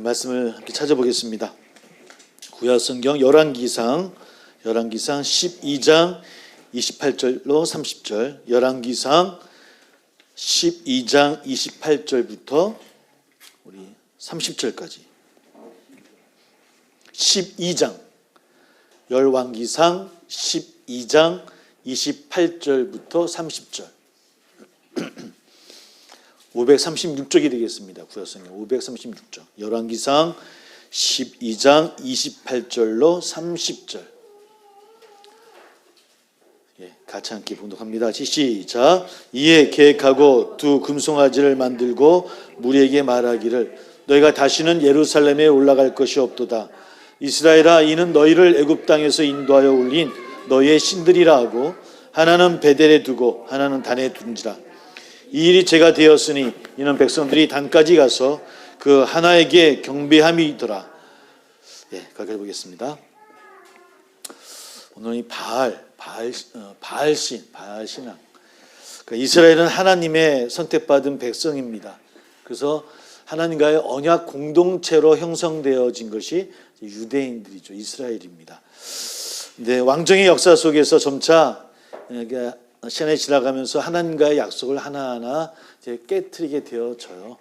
말씀을 함께 찾아보겠습니다. 구약성경 열왕기상 열왕기상 12장 28절로 30절 열왕기상 12장 28절부터 우리 30절까지 12장 열왕기상 12장 28절부터 30절 536쪽이 되겠습니다. 구약성경 536쪽. 열왕기상 12장 28절로 30절. 예, 같이 함께 봉독합니다. 시작. 이에 계획하고 두 금송아지를 만들고 무리에게 말하기를 너희가 다시는 예루살렘에 올라갈 것이 없도다. 이스라엘아 이는 너희를 애굽 땅에서 인도하여 올린 너희의 신들이라 하고 하나는 베델에 두고 하나는 단에 둔지라. 이 일이 제가 되었으니 이는 백성들이 단까지 가서 그 하나에게 경배함이더라. 예, 가까이 보겠습니다. 오늘 이 바알, 바알, 어, 바알 신, 바알 신앙. 그러니까 이스라엘은 하나님의 선택받은 백성입니다. 그래서 하나님과의 언약 공동체로 형성되어진 것이 유대인들이죠. 이스라엘입니다. 근데 왕정의 역사 속에서 점차 그러니까 시간이 지나가면서 하나님과의 약속을 하나하나 이제 깨뜨리게 되어져요.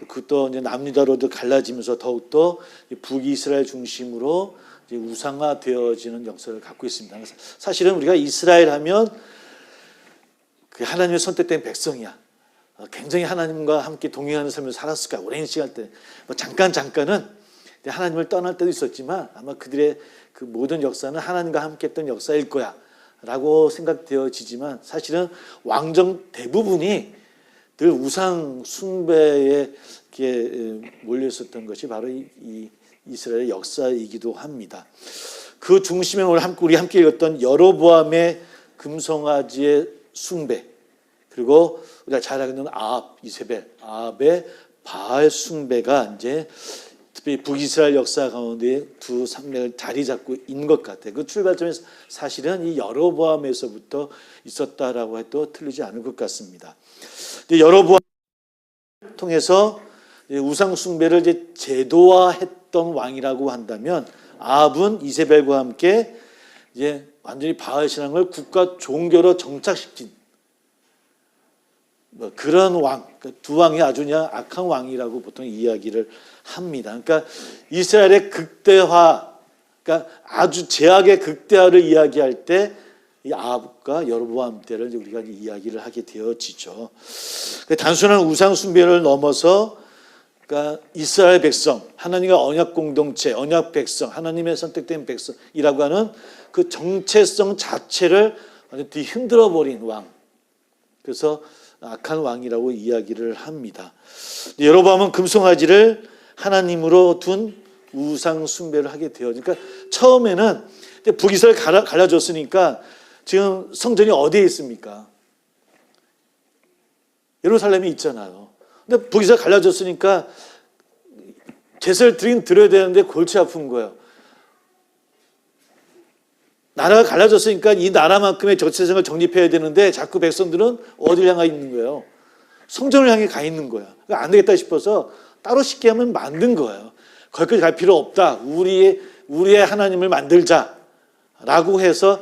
또 그것도 이제 남유다로도 갈라지면서 더욱더 북이스라엘 중심으로 우상화되어지는 역사를 갖고 있습니다. 사실은 우리가 이스라엘 하면 그 하나님의 선택된 백성이야. 어, 굉장히 하나님과 함께 동행하는 삶을 살았을 거야. 오랜 시간 때. 뭐 잠깐 잠깐은 하나님을 떠날 때도 있었지만 아마 그들의 그 모든 역사는 하나님과 함께 했던 역사일 거야. 라고 생각되어지지만 사실은 왕정 대부분이 늘 우상 숭배에 몰려 있었던 것이 바로 이, 이 이스라엘의 역사이기도 합니다. 그 중심에 오늘 우리 함께 읽었던 여로보암의 금송아지의 숭배 그리고 우리가 잘 있는 아합 이세벨 아합의 바알 숭배가 이제 특히 북이스라엘 역사 가운데 두 산맥을 자리 잡고 있는 것 같아요. 그 출발점에서 사실은 이 여로보암에서부터 있었다라고 해도 틀리지 않을 것 같습니다. 여로보암 통해서 우상 숭배를 이제 제도화했던 왕이라고 한다면 아합은 이세벨과 함께 이제 완전히 바알 신앙을 국가 종교로 정착시킨 뭐 그런 왕, 두 왕이 아주 그냥 악한 왕이라고 보통 이야기를 합니다. 그러니까 이스라엘의 극대화, 그러니까 아주 제약의 극대화를 이야기할 때 이 아합과 여로보암 때를 우리가 이야기를 하게 되어지죠. 그러니까 단순한 우상 숭배를 넘어서 그러니까 이스라엘 백성, 하나님과 언약 공동체, 언약 백성, 하나님의 선택된 백성이라고 하는 그 정체성 자체를 완전히 흔들어 버린 왕. 그래서 악한 왕이라고 이야기를 합니다. 여로보암은 금송아지를 하나님으로 둔 우상 숭배를 하게 되어. 그러니까 처음에는 북이스라엘 갈라, 갈라졌으니까 지금 성전이 어디에 있습니까? 예루살렘에 있잖아요. 근데 북이스라엘 갈라졌으니까 제사를 드린 드려야 되는데 골치 아픈 거예요. 나라가 갈라졌으니까 이 나라만큼의 정체성을 정립해야 되는데 자꾸 백성들은 어디를 향해 있는 거예요? 성전을 향해 가 있는 거야. 그러니까 안 되겠다 싶어서 따로 쉽게 하면 만든 거예요. 거기까지 갈 필요 없다. 우리의 우리의 하나님을 만들자 라고 해서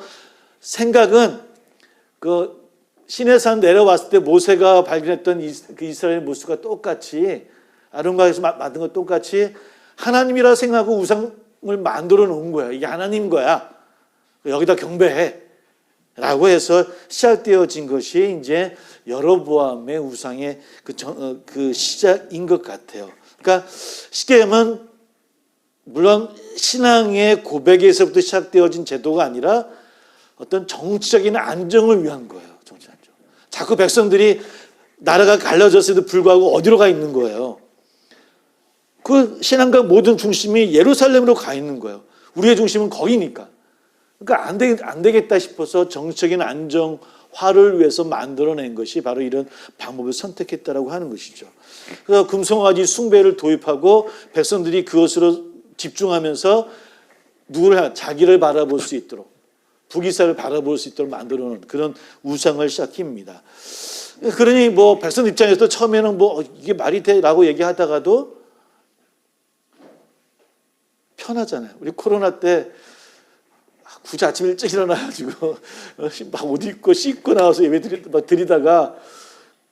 생각은 그 시내산 내려왔을 때 모세가 발견했던 그 이스라엘 모습과 똑같이 아름가에서 만든 것 똑같이 하나님이라 생각하고 우상을 만들어 놓은 거야. 이게 하나님 거야. 여기다 경배해. 라고 해서 시작되어진 것이 이제 여로보암의 우상의 그, 정, 어, 그 시작인 것 같아요. 그러니까 하면 물론 신앙의 고백에서부터 시작되어진 제도가 아니라 어떤 정치적인 안정을 위한 거예요. 정치 안정. 자꾸 백성들이 나라가 갈라졌음에도 불구하고 어디로 가 있는 거예요. 그 신앙과 모든 중심이 예루살렘으로 가 있는 거예요. 우리의 중심은 거기니까. 그러니까 안, 되, 안 되겠다 싶어서 정치적인 안정화를 위해서 만들어낸 것이 바로 이런 방법을 선택했다라고 하는 것이죠. 그래서 금송아지 숭배를 도입하고 백성들이 그것으로 집중하면서 누구를 자기를 바라볼 수 있도록 북이스라엘을 바라볼 수 있도록 만들어놓은 그런 우상을 시작합니다. 그러니 뭐 백성 입장에서도 처음에는 뭐 이게 말이 돼라고 얘기하다가도 편하잖아요. 우리 코로나 때 굳이 아침 일찍 일어나가지고 막 옷 입고 씻고 나와서 예배 드리, 막 드리다가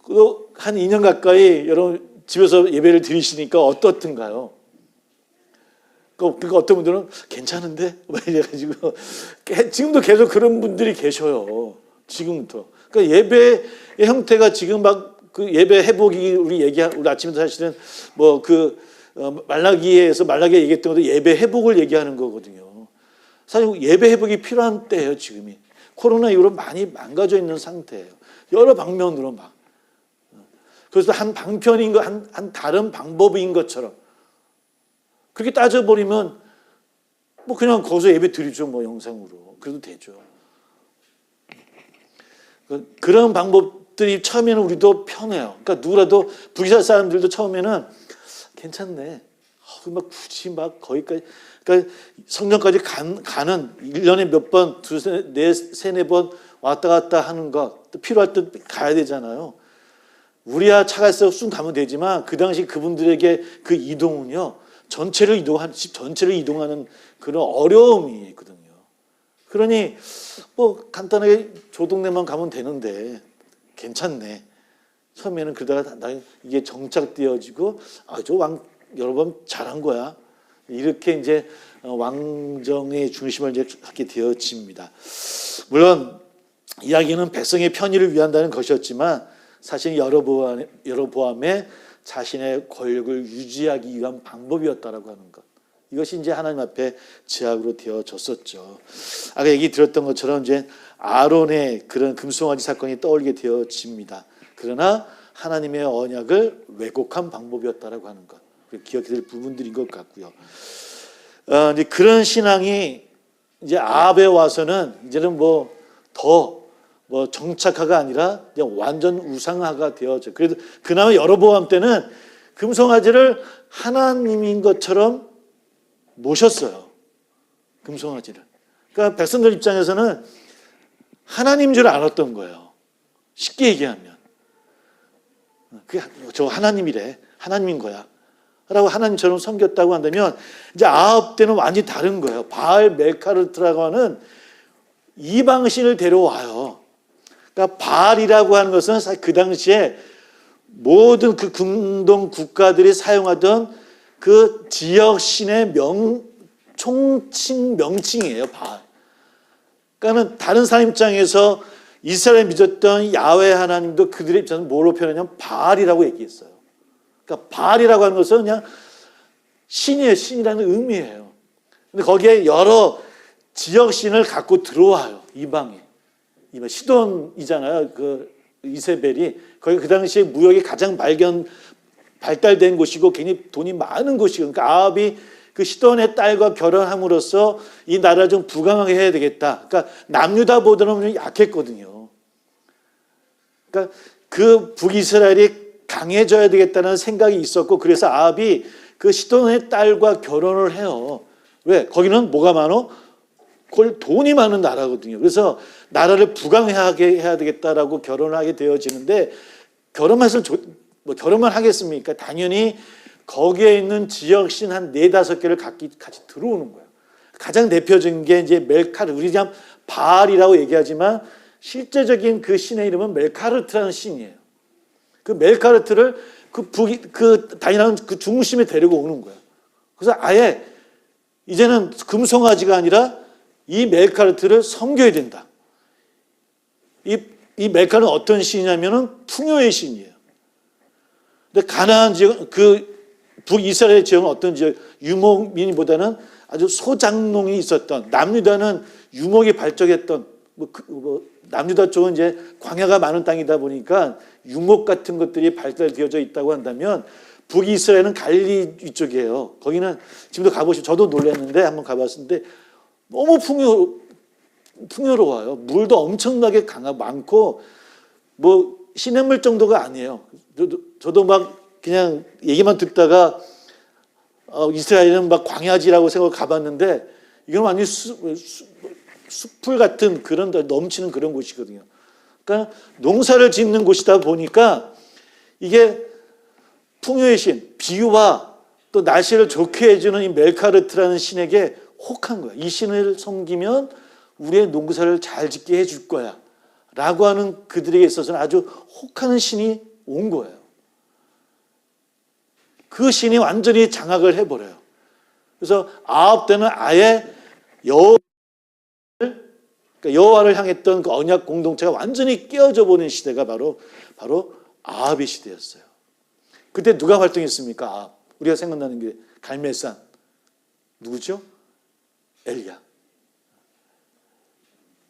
그한 2년 가까이 여러분 집에서 예배를 드리시니까 어떻든가요? 그 그러니까 어떤 분들은 괜찮은데 막 이래가지고 게- 지금도 계속 그런 분들이 계셔요. 지금부터. 그러니까 예배의 형태가 지금 막 그 예배 회복이 우리 얘기 우리 아침에 사실은 뭐 그 말라기에서 말라기에 얘기했던 것도 예배 회복을 얘기하는 거거든요. 사실 예배 회복이 필요한 때예요 지금이. 코로나 이후로 많이 망가져 있는 상태예요. 여러 방면으로 막. 그래서 한 방편인 거, 한, 한 다른 방법인 것처럼 그렇게 따져버리면 뭐 그냥 거기서 예배 드리죠 뭐 영상으로 그래도 되죠. 그- 그런 방법들이 처음에는 우리도 편해요. 그러니까 누구라도 부기사 사람들도 처음에는 괜찮네. 어, 막 굳이 막 거기까지 그러니까 성전까지 간, 가는 1년에 몇 번, 두세, 네, 세네 번 왔다 갔다 하는 것, 또 필요할 때 가야 되잖아요. 우리야 차가 있어 쑥 가면 되지만 그 당시 그분들에게 그 이동은요 전체를 이동한 집 전체를 이동하는 그런 어려움이 있거든요. 그러니 뭐 간단하게 조동네만 가면 되는데 괜찮네. 처음에는 그러다가 나 이게 정착되어지고 아저 왕 여러 번 잘한 거야. 이렇게 이제 어, 왕정의 중심을 이제 갖게 되어집니다. 물론 이야기는 백성의 편의를 위한다는 것이었지만 사실 여러보암, 여러보암의 자신의 권력을 유지하기 위한 방법이었다라고 하는 것. 이것이 이제 하나님 앞에 제약으로 되어졌었죠. 아까 얘기 들었던 것처럼 이제 아론의 그런 금송아지 사건이 떠올리게 되어집니다. 그러나 하나님의 언약을 왜곡한 방법이었다라고 하는 것. 기억해야 될 부분들인 것 같고요. 어, 이제 그런 신앙이 이제 아합에 와서는 이제는 뭐 더뭐 정착화가 아니라 이제 완전 우상화가 되어져. 그래도 그나마 여러보암 때는 금송아지를 하나님인 것처럼 모셨어요. 금송아지를. 그러니까 백성들 입장에서는 하나님인 줄 알았던 거예요. 쉽게 얘기하면. 그저 하나님이래. 하나님인 거야. 라고 하나님처럼 섬겼다고 한다면 이제 아합 때는 완전히 다른 거예요. 바알 멜카르트라고 하는 이방신을 데려와요. 그러니까 바알이라고 하는 것은 사실 그 당시에 모든 그 중동 국가들이 사용하던 그 지역 신의 명 총칭 명칭이에요. 바알. 그러니까는 다른 사람 입장에서 이스라엘 믿었던 야훼 하나님도 그들의 입장에서 뭐로 표현하냐면 바알이라고 얘기했어요. 그러니까 바알이라고 하는 것은 그냥 신이에요. 신이라는 의미예요. 근데 거기에 여러 지역 신을 갖고 들어와요. 이방에. 이방 시돈이잖아요. 그 이세벨이 거기 그 당시에 무역이 가장 발견 발달된 곳이고 굉장히 돈이 많은 곳이고 그러니까 아합이 그 시돈의 딸과 결혼함으로써 이 나라를 좀 부강하게 해야 되겠다. 그러니까 남유다보다는 좀 약했거든요. 그러니까 그 북이스라엘이 강해져야 되겠다는 생각이 있었고 그래서 아합이 그 시돈의 딸과 결혼을 해요. 왜? 거기는 뭐가 많어? 그걸 돈이 많은 나라거든요. 그래서 나라를 부강하게 해야 되겠다라고 결혼을 하게 되어지는데 결혼해서 뭐 결혼만 하겠습니까? 당연히 거기에 있는 지역신 한 네다섯 개를 같이, 같이 들어오는 거예요. 가장 대표적인 게 이제 멜카르, 우리 그냥 바알이라고 얘기하지만 실제적인 그 신의 이름은 멜카르트라는 신이에요. 그 멜카르트를 그 북이 그 다니는 그 중심에 데리고 오는 거예요. 그래서 아예 이제는 금송아지가 아니라 이 멜카르트를 섬겨야 된다. 이, 이 멜카는 어떤 신이냐면은 풍요의 신이에요. 근데 가나안 지역 그 북이스라엘 지역은 어떤 지역 유목민보다는 아주 소장농이 있었던 남유다는 유목이 발전했던 뭐, 그, 뭐 남유다 쪽은 이제 광야가 많은 땅이다 보니까 유목 같은 것들이 발달되어져 있다고 한다면 북이스라엘은 갈리 위쪽이에요. 거기는 지금도 가보시면 저도 놀랐는데 한번 가봤는데 너무 풍요 풍요로워요. 물도 엄청나게 강하 많고 뭐 시냇물 정도가 아니에요. 저도, 저도 막 그냥 얘기만 듣다가 어, 이스라엘은 막 광야지라고 생각 가봤는데 이건 완전 수, 수, 숲풀 같은 그런 데 넘치는 그런 곳이거든요. 그러니까 농사를 짓는 곳이다 보니까 이게 풍요의 신, 비와 또 날씨를 좋게 해주는 이 멜카르트라는 신에게 혹한 거야. 이 신을 섬기면 우리의 농사를 잘 짓게 해줄 거야. 라고 하는 그들에게 있어서는 아주 혹하는 신이 온 거예요. 그 신이 완전히 장악을 해버려요. 그래서 아합 때는 아예 여호와를 그러니까 여호와를 향했던 그 언약 공동체가 완전히 깨어져 버린 시대가 바로 바로 아합의 시대였어요. 그때 누가 활동했습니까? 아합. 우리가 생각나는 게 갈멜산 누구죠? 엘리야.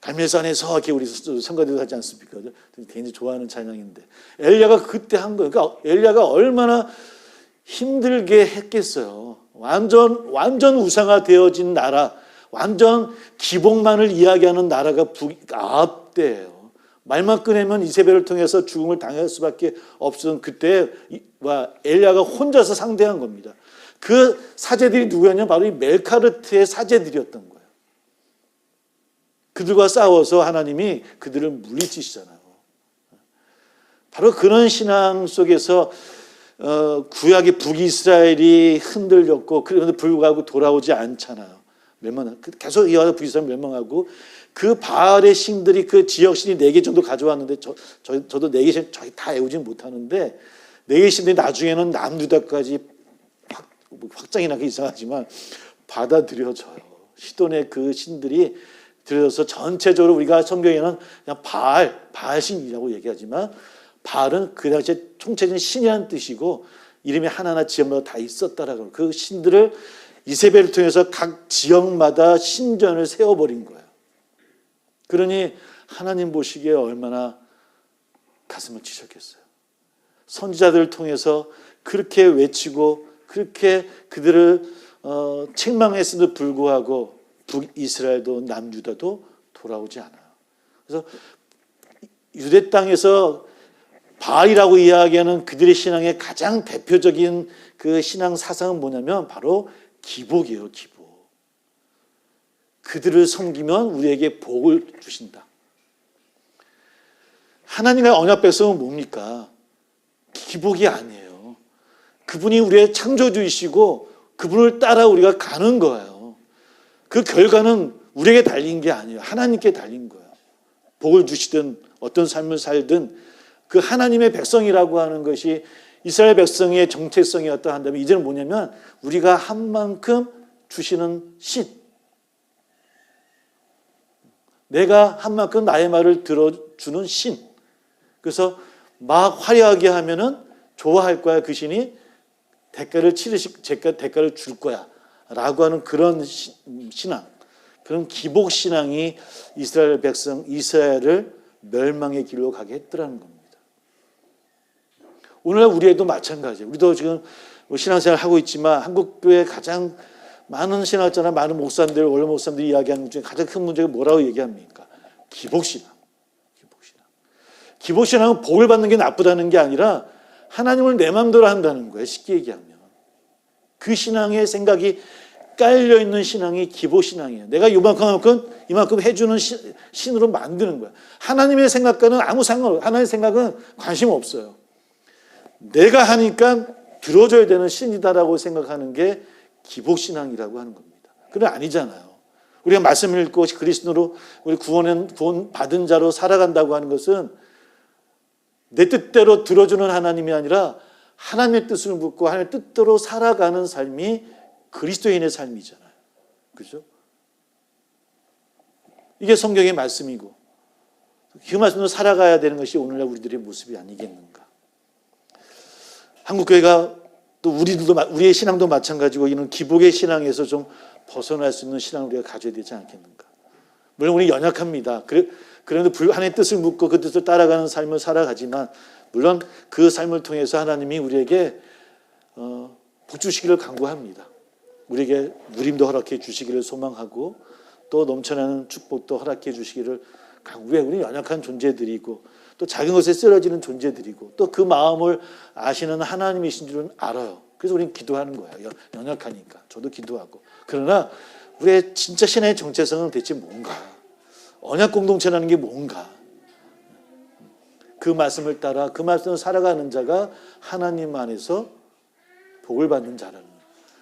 갈멜산에서 이렇게 우리 성가대도 하지 않습니까? 굉장히 좋아하는 찬양인데 엘리야가 그때 한 거예요. 그러니까 엘리야가 얼마나 힘들게 했겠어요. 완전 완전 우상화 되어진 나라, 완전 기복만을 이야기하는 나라가 북 아합 때예요. 말만 꺼내면 이세벨을 통해서 죽음을 당할 수밖에 없었던 그때 와 엘리야가 혼자서 상대한 겁니다. 그 사제들이 누구였냐? 바로 이 멜카르트의 사제들이었던 거예요. 그들과 싸워서 하나님이 그들을 물리치시잖아요. 바로 그런 신앙 속에서 어, 구약의 북이스라엘이 흔들렸고 그런데 불구하고 돌아오지 않잖아요. 멸망 계속 이어서 북이스라엘 멸망하고 그 바알의 신들이 그 지역 신이 네 개 정도 가져왔는데 저, 저 저도 네 개 신 저희 다 외우진 못하는데 네 개 신들이 나중에는 남유다까지 확, 뭐 확장이 나기 이상하지만 받아들여져요. 시돈의 그 신들이 들여서 전체적으로 우리가 성경에는 그냥 바알, 바알 신이라고 얘기하지만 바알은 그 당시에 총체적인 신이라는 뜻이고 이름이 하나하나 지역마다 다 있었다라고 그 신들을 이세벨을 통해서 각 지역마다 신전을 세워버린 거예요. 그러니 하나님 보시기에 얼마나 가슴을 치셨겠어요. 선지자들을 통해서 그렇게 외치고 그렇게 그들을 어, 책망했음에도 불구하고 북이스라엘도 남유다도 돌아오지 않아요. 그래서 유대 땅에서 바알이라고 이야기하는 그들의 신앙의 가장 대표적인 그 신앙 사상은 뭐냐면 바로 기복이에요, 기복. 그들을 섬기면 우리에게 복을 주신다. 하나님의 언약 백성은 뭡니까? 기복이 아니에요. 그분이 우리의 창조주이시고 그분을 따라 우리가 가는 거예요. 그 결과는 우리에게 달린 게 아니에요. 하나님께 달린 거예요. 복을 주시든 어떤 삶을 살든 그 하나님의 백성이라고 하는 것이 이스라엘 백성의 정체성이었다 한다면 이제는 뭐냐면 우리가 한 만큼 주시는 신. 내가 한 만큼 나의 말을 들어주는 신. 그래서 막 화려하게 하면은 좋아할 거야 그 신이 대가를 치르시 대가를 줄 거야 라고 하는 그런 시, 신앙 그런 기복 신앙이 이스라엘 백성 이스라엘을 멸망의 길로 가게 했더라는 겁니다. 오늘날 우리에도 마찬가지예요. 우리도 지금 뭐 신앙생활 하고 있지만 한국 교회 가장 많은 신학자나 많은 목사님들 원로 목사님들이 이야기하는 것 중에 가장 큰 문제가 뭐라고 얘기합니까? 기복 신앙. 기복 신앙. 기복 신앙은 복을 받는 게 나쁘다는 게 아니라 하나님을 내 마음대로 한다는 거예요. 쉽게 얘기하면. 그 신앙의 생각이 깔려 있는 신앙이 기보 신앙이에요. 내가 이만큼 이만큼 해주는 신 으로 만드는 거야. 하나님의 생각과는 아무 상관 하나님의 생각은 관심 없어요. 내가 하니까 들어줘야 되는 신이다라고 생각하는 게 기복 신앙이라고 하는 겁니다. 그건 아니잖아요. 우리가 말씀을 읽고 그리스도로 우리 구원은 구원 받은 자로 살아간다고 하는 것은 내 뜻대로 들어주는 하나님이 아니라 하나님의 뜻을 묻고 하나님의 뜻대로 살아가는 삶이 그리스도인의 삶이잖아요. 그죠? 이게 성경의 말씀이고 그 말씀으로 살아가야 되는 것이 오늘날 우리들의 모습이 아니겠는가. 한국교회가 또 우리들도 우리의 신앙도 마찬가지고 이런 기복의 신앙에서 좀 벗어날 수 있는 신앙을 우리가 가져야 되지 않겠는가. 물론 우리 연약합니다. 그래도 하나님의 뜻을 묻고 그 뜻을 따라가는 삶을 살아가지만 물론 그 삶을 통해서 하나님이 우리에게 어, 복 주시기를 간구합니다. 우리에게 누림도 허락해 주시기를 소망하고 또 넘쳐나는 축복도 허락해 주시기를 간구해. 우리 연약한 존재들이고 또 작은 것에 쓰러지는 존재들이고 또 그 마음을 아시는 하나님이신 줄은 알아요. 그래서 우리는 기도하는 거예요. 연약하니까. 저도 기도하고. 그러나 우리의 진짜 신의 정체성은 대체 뭔가? 언약 공동체라는 게 뭔가? 그 말씀을 따라 그 말씀을 살아가는 자가 하나님 안에서 복을 받는 자라는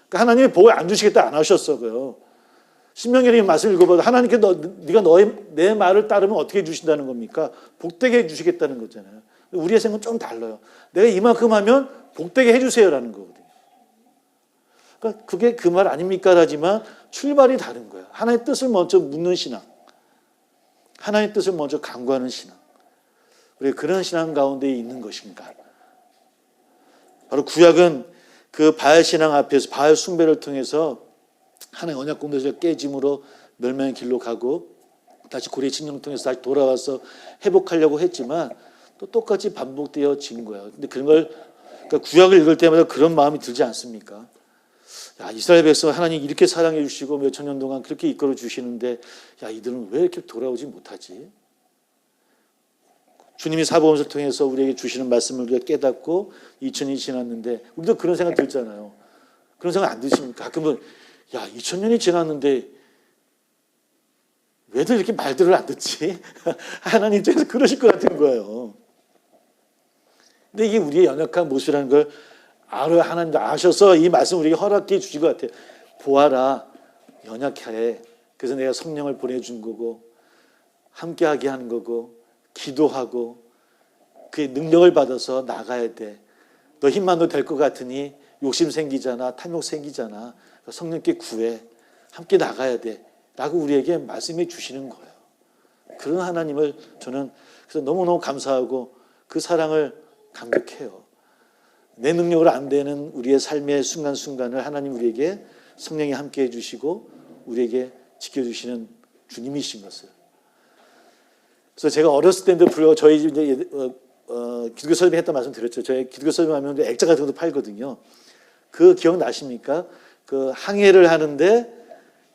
그러니까 하나님이 복을 안 주시겠다 안 하셨어요. 신명기의 말씀 읽어봐도 하나님께 너, 네가 너의 내 말을 따르면 어떻게 해주신다는 겁니까? 복되게 해주시겠다는 거잖아요. 우리의 생각은 좀 달라요. 내가 이만큼 하면 복되게 해주세요라는 거거든요. 그러니까 그게 그 말 아닙니까? 라지만 출발이 다른 거예요. 하나님의 뜻을 먼저 묻는 신앙. 하나님의 뜻을 먼저 강구하는 신앙. 우리 그런 신앙 가운데 있는 것인가? 바로 구약은 그 바알 신앙 앞에서 바알 숭배를 통해서 하나의 언약 공동체가 깨짐으로 멸망의 길로 가고 다시 고래 칭령 통해서 다시 돌아와서 회복하려고 했지만 또 똑같이 반복되어진 거예요. 근데 그런 걸 그러니까 구약을 읽을 때마다 그런 마음이 들지 않습니까? 야, 이스라엘 백성 하나님 이렇게 사랑해 주시고 몇 천 년 동안 그렇게 이끌어 주시는데 야, 이들은 왜 이렇게 돌아오지 못하지? 주님이 사복음서를 통해서 우리에게 주시는 말씀을 우리가 깨닫고 2000년이 지났는데 우리도 그런 생각 들잖아요. 그런 생각 안 드십니까? 가끔은 야 2000년이 지났는데 왜들 이렇게 말들을 안 듣지? 하나님 입장에서 그러실 것 같은 거예요. 근데 이게 우리의 연약한 모습이라는 걸 알아 하나님도 아셔서 이 말씀 우리에게 허락해 주신 것 같아요. 보아라 연약해. 그래서 내가 성령을 보내준 거고 함께하게 하는 거고 기도하고 그의 능력을 받아서 나가야 돼. 너 힘만도 될 것 같으니 욕심 생기잖아, 탐욕 생기잖아. 성령께 구해. 함께 나가야 돼. 라고 우리에게 말씀해 주시는 거예요. 그런 하나님을 저는 그래서 너무너무 감사하고 그 사랑을 감격해요. 내 능력으로 안 되는 우리의 삶의 순간순간을 하나님 우리에게 성령이 함께 해주시고 우리에게 지켜주시는 주님이신 것을. 그래서 제가 어렸을 때도 불과 저희 집 이제 어, 어, 기독교 선생님이 했던 말씀 드렸죠. 저희 기독교 선생님 하면 액자 같은 것도 팔거든요. 그 기억 나십니까? 그 항해를 하는데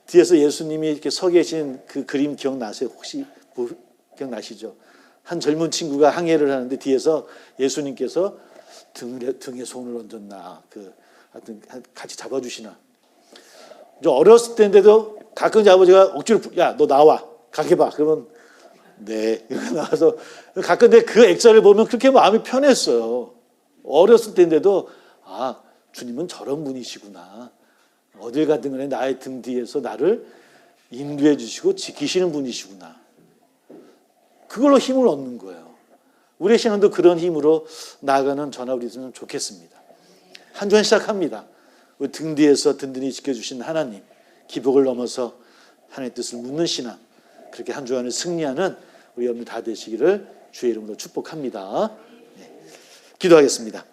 뒤에서 예수님이 이렇게 서 계신 그 그림 기억나세요? 혹시 뭐, 기억나시죠? 한 젊은 친구가 항해를 하는데 뒤에서 예수님께서 등에, 등에 손을 얹었나 그 하여튼 같이 잡아주시나. 저 어렸을 때인데도 가끔 아버지가 억지로 야 너 나와. 가게 봐. 그러면 네. 나와서 가끔 내그 액자를 보면 그렇게 마음이 편했어요. 어렸을 때인데도 아 주님은 저런 분이시구나 어딜 가든 간에 나의 등 뒤에서 나를 인도해 주시고 지키시는 분이시구나 그걸로 힘을 얻는 거예요. 우리의 신앙도 그런 힘으로 나아가는 전화 우리 있으면 좋겠습니다. 한 주간 시작합니다. 우리 등 뒤에서 든든히 지켜주신 하나님, 기복을 넘어서 하나님의 뜻을 묻는 신앙, 그렇게 한 주간을 승리하는 우리 여러분 다 되시기를 주의 이름으로 축복합니다. 네. 기도하겠습니다.